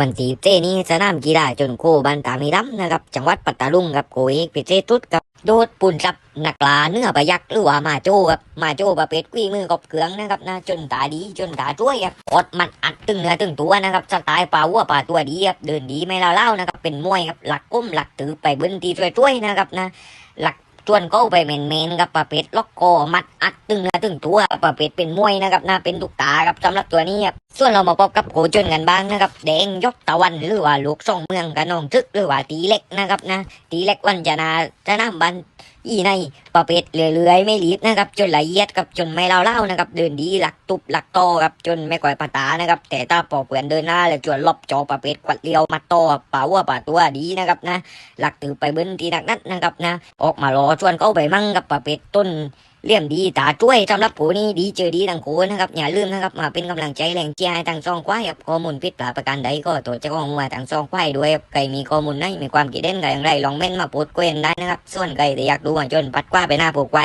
วันที่เจนี้สนามกีฬาจนโคบันตามีดำนะครับ จังหวัดปัตตาลุงครับโกเอกพิเศษทุดครับโดดปุ่นจับนักลาเนื้อปลายักษ์หรือว่ามาโจ้ครับมาโจ้ประเภทกุ้ยมือกบเกลืองนะครับนะจนตาดีจนตาช่วยครับอดมันอัดตึงเนื้อตึงตัวนะครับสไตล์ปลาวัวปลาตัวดีครับเดินดีไม่เล่าเล่านะครับเป็นมวยครับหลักก้มหลักถือไปบิ้นทีช่วยๆนะครับนะหลักชวนเขาไปเมนเมนๆครับประเภทล็อกคอมัดอัดตึงเนื้อตึงตัวประเภทเป็นมวยนะครับนะเป็นตุกตาครับสำหรับตัวนี้ครับ ส่วนเรามาพบกับโคจนกันบ้างนะครับแดงยกตะวันหรือว่าลูกส่งเมืองกับน้องทึกหรือว่าตีเล็กนะครับนะ ตีเล็กวันจะนาจะนำบันอีในประเภทเรื่อยๆไม่รีบนะครับ จนละเอียดกับจนไม่เล่าเล่านะครับ เดินดีหลักตุบหลักโตครับจนไม่ก่อยปะตานะครับ แต่ถ้าปอเปื่อนเดินหน้าแล้วจวนลบจอประเภทกวัดเลี้ยวมัดโตป่าวัวป่าตัวดีนะครับนะ หลักถือไปเบิ้นทีนักนัดนะครับนะ ออกมารอชวนเข้าไปมั่งกับประเภทต้น เลี่ยมดีตาช่วยสำหรับผู้นี้ดีเจอดีทั้งคู่นะครับอย่าลืมนะครับมาเป็นกำลังใจแรงเชียร์ให้ทางซองควายครับข้อมูลผิดพลาดประการใดก็ตัวเจ้าของมาทางซองควายด้วยครับใครมีข้อมูลไหนมีความคิดเห็นใดอย่างไรลองเม้นมาพูดคุยกันได้นะครับส่วนใครที่อยากดูว่าจนปัดกว่าไปหน้าผูกควาย